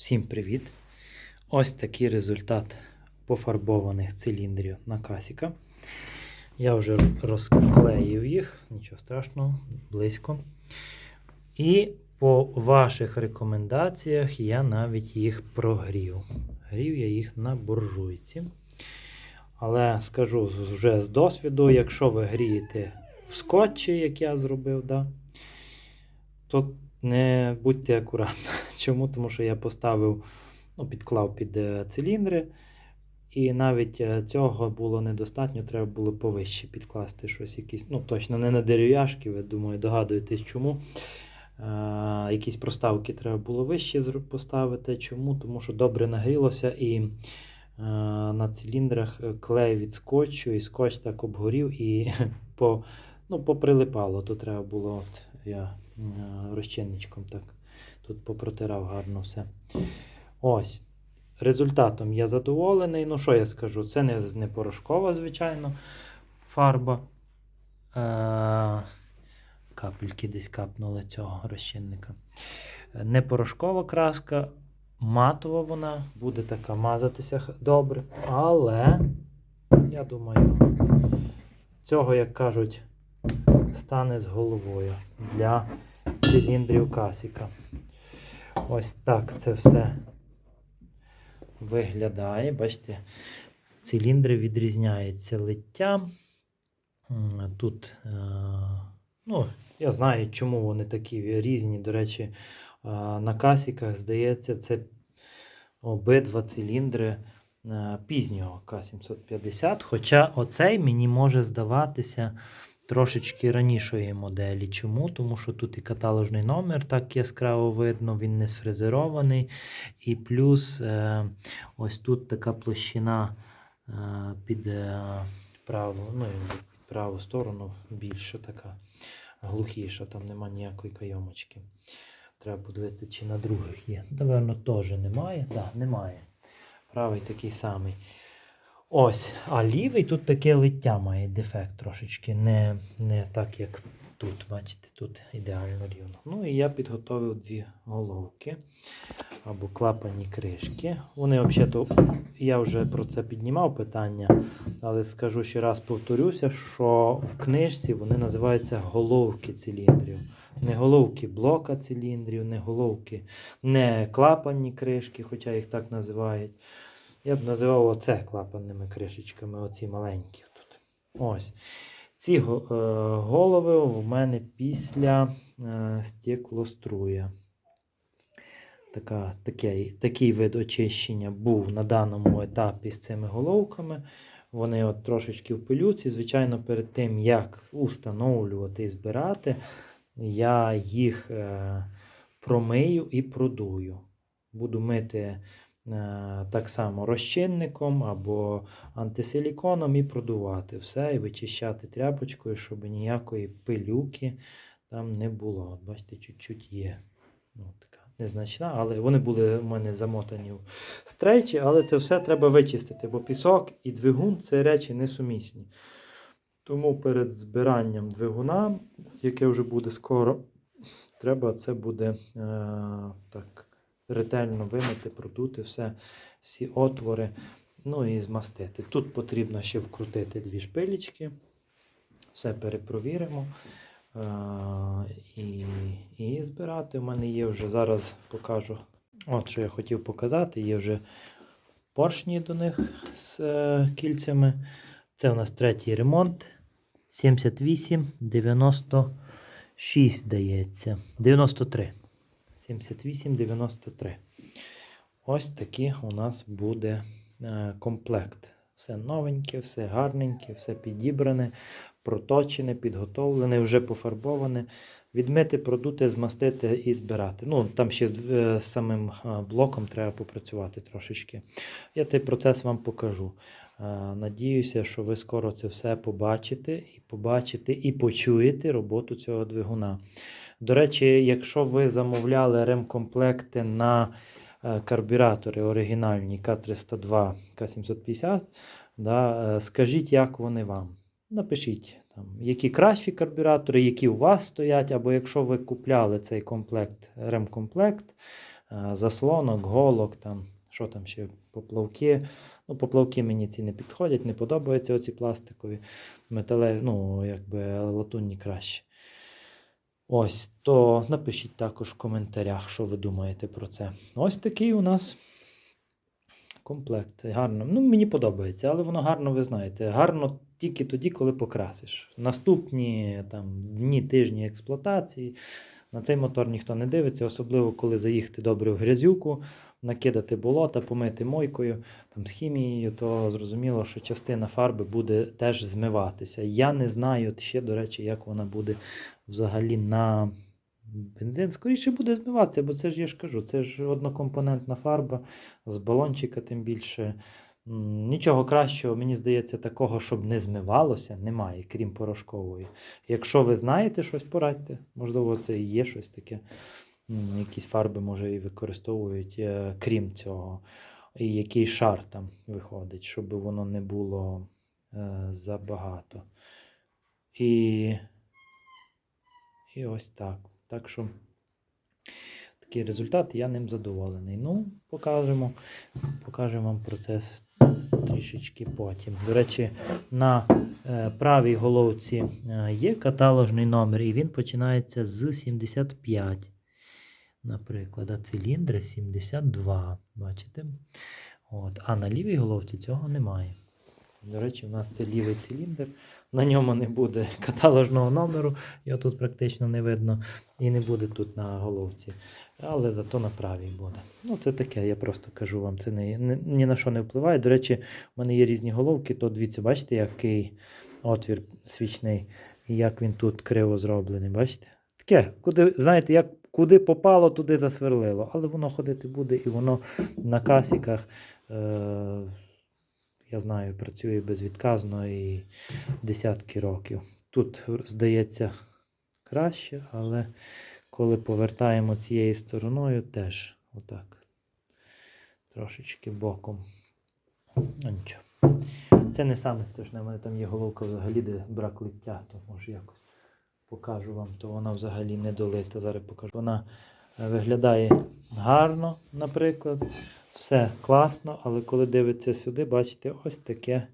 Всім привіт! Ось такий результат пофарбованих циліндрів на касіка. Я вже розклеїв їх, нічого страшного, близько. І по ваших рекомендаціях я навіть їх прогрів. Грів я їх на буржуйці. Але скажу вже з досвіду, якщо ви грієте в скотчі, як я зробив, да, то не будьте акуратні. Чому? Тому що я поставив, ну, підклав під е, циліндри, і навіть е, цього було недостатньо, треба було повище підкласти щось якісь. Ну, точно не на дерев'яшки, ви думаю, догадуєтесь чому. Е, якісь проставки треба було вище поставити. Чому? Тому що добре нагрілося і е, на циліндрах е, клей від скотчу, і скотч так обгорів і по, ну, поприлипало. То треба було, от я е, розчинничком так тут попротирав гарно все. Ось. Результатом я задоволений. Ну, що я скажу? Це не, не порошкова, звичайно, фарба. Е, капельки десь капнули цього розчинника. Не порошкова краска, матова вона, буде така мазатися добре. Але, я думаю, цього, як кажуть, стане з головою для циліндрів касіка. Ось так це все виглядає. Бачите, циліндри відрізняються литтям. Тут, е, ну, я знаю, чому вони такі різні. До речі, е, на касіках, здається, це обидва циліндри е, пізнього К750. Хоча оцей мені може здаватися трошечки ранішої моделі. Чому? Тому що тут і каталожний номер так яскраво видно, він не сфрезерований. І плюс е, ось тут така площина е, під е, праву, ну, і праву сторону більша така глухіша, там нема ніякої кайомочки. Треба подивитися, чи на других є. Наверно, теж немає. Так, да, немає. Правий такий самий. Ось, а лівий тут таке лиття має дефект трошечки, не, не так, як тут. Бачите, тут ідеально рівно. Ну і я підготовив дві головки або клапані кришки. Вони взагалі, я вже про це піднімав питання, але скажу ще раз повторюся, що в книжці вони називаються головки циліндрів. Не головки блока циліндрів, не головки, не клапанні кришки, хоча їх так називають. Я б називав оце клапанними кришечками, оці маленькі тут. Ось. Ці е, голови в мене після е, стеклоструя. Така, такий, такий вид очищення був на даному етапі з цими головками. Вони от трошечки в пилюці. Звичайно, перед тим, як установлювати і збирати, я їх е, промию і продую. Буду мити так само розчинником або антисиліконом і продувати все, і вичищати тряпочкою, щоб ніякої пилюки там не було. От Бачите, чуть-чуть є. Ну, така незначна, але вони були у мене замотані в стрейчі, але це все треба вичистити, бо пісок і двигун це речі несумісні. Тому перед збиранням двигуна, яке вже буде скоро, треба це буде е, так ретельно вимити, продути все, всі отвори, ну і змастити. Тут потрібно ще вкрутити дві шпилечки, все перепровіримо. Е, і, і збирати. У мене є вже зараз покажу. От що я хотів показати. Є вже поршні до них з е, кільцями. Це у нас третій ремонт. 78, 96, здається. 93. 78, 93. Ось такий у нас буде е, комплект. Все новеньке, все гарненьке, все підібране, проточене, підготовлене, вже пофарбоване. Відмити, продути, змастити і збирати. Ну, там ще з, е, самим е, блоком треба попрацювати трошечки. Я цей процес вам покажу. Надіюся, що ви скоро це все побачите і побачите і почуєте роботу цього двигуна. До речі, якщо ви замовляли ремкомплекти на е, карбюратори оригінальні К302, К750, да, е, скажіть, як вони вам. Напишіть, там, які кращі карбюратори, які у вас стоять, або якщо ви купляли цей комплект, ремкомплект, е, заслонок, голок, там, що там ще, поплавки. Ну, поплавки мені ці не підходять, не подобаються оці пластикові. Металеві, ну, якби латунні краще. Ось, то напишіть також в коментарях, що ви думаєте про це. Ось такий у нас комплект. Гарно. Ну, мені подобається, але воно гарно, ви знаєте, гарно тільки тоді, коли покрасиш. Наступні там, дні, тижні експлуатації. На цей мотор ніхто не дивиться, особливо коли заїхати добре в грязюку, накидати болота, помити мойкою там, з хімією, то зрозуміло, що частина фарби буде теж змиватися. Я не знаю ще, до речі, як вона буде взагалі на бензин. Скоріше буде змиватися, бо це ж я ж кажу, це ж однокомпонентна фарба з балончика, тим більше. Нічого кращого, мені здається, такого, щоб не змивалося, немає, крім порошкової. Якщо ви знаєте щось, порадьте. Можливо, це і є щось таке. Якісь фарби, може, і використовують, е, крім цього. І який шар там виходить, щоб воно не було е, забагато. І, і ось так. Так що такий результат, я ним задоволений. Ну, покажемо, покажемо вам процес трішечки потім. До речі, на е, правій головці е, є каталожний номер, і він починається з 75. Наприклад, а циліндри 72. Бачите? От. А на лівій головці цього немає. До речі, у нас це лівий циліндр. На ньому не буде каталожного номеру, його тут практично не видно. І не буде тут на головці. Але зато на правій буде. Ну, це таке, я просто кажу вам, це не, не, ні на що не впливає. До речі, в мене є різні головки, то дивіться, бачите, який отвір свічний, і як він тут криво зроблений. Бачите? Таке, куди, знаєте, як куди попало, туди засверлило. Але воно ходити буде, і воно на касіках. Е- я знаю, працює безвідказно і десятки років. Тут, здається, краще, але коли повертаємо цією стороною, теж отак. Трошечки боком. Ну нічого. Це не саме страшне. У мене там є головка взагалі, де брак лиття, то може якось покажу вам, то вона взагалі не долита. Зараз покажу. Вона е, виглядає гарно, наприклад. Все класно, але коли дивитися сюди, бачите, ось таке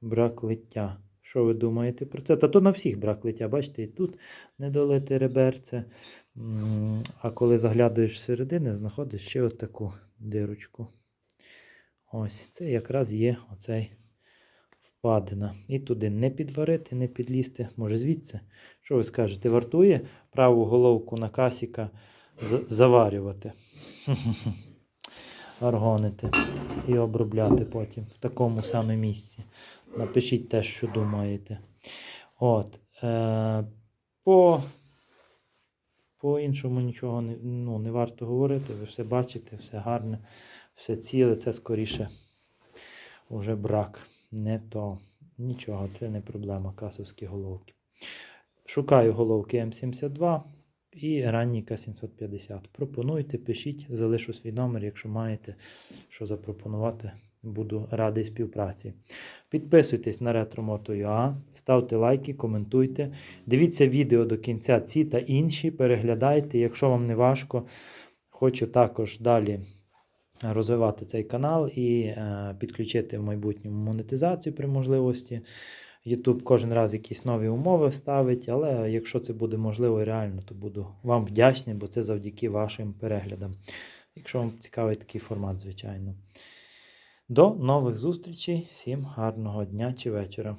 брак лиття. Що ви думаєте про це? Та то на всіх брак лиття, бачите, і тут недолите реберце. А коли заглядаєш всередини, знаходиш ще ось таку дирочку. Ось, це якраз є оцей впадина. І туди не підварити, не підлізти. Може звідси. Що ви скажете? Вартує праву головку на касіка заварювати? аргонити і обробляти потім в такому саме місці. Напишіть те, що думаєте. От. Е, по, по іншому нічого не, ну, не варто говорити. Ви все бачите, все гарне, все ціле, це скоріше вже брак. Не то. Нічого, це не проблема касовські головки. Шукаю головки М72 і ранній К750. Пропонуйте, пишіть, залишу свій номер, якщо маєте що запропонувати. Буду радий співпраці. Підписуйтесь на Retromoto.ua, ставте лайки, коментуйте. Дивіться відео до кінця ці та інші. Переглядайте, якщо вам не важко. Хочу також далі розвивати цей канал і е, підключити в майбутньому монетизацію при можливості. YouTube кожен раз якісь нові умови ставить, але якщо це буде можливо і реально, то буду вам вдячний, бо це завдяки вашим переглядам. Якщо вам цікавий такий формат, звичайно. До нових зустрічей. Всім гарного дня чи вечора.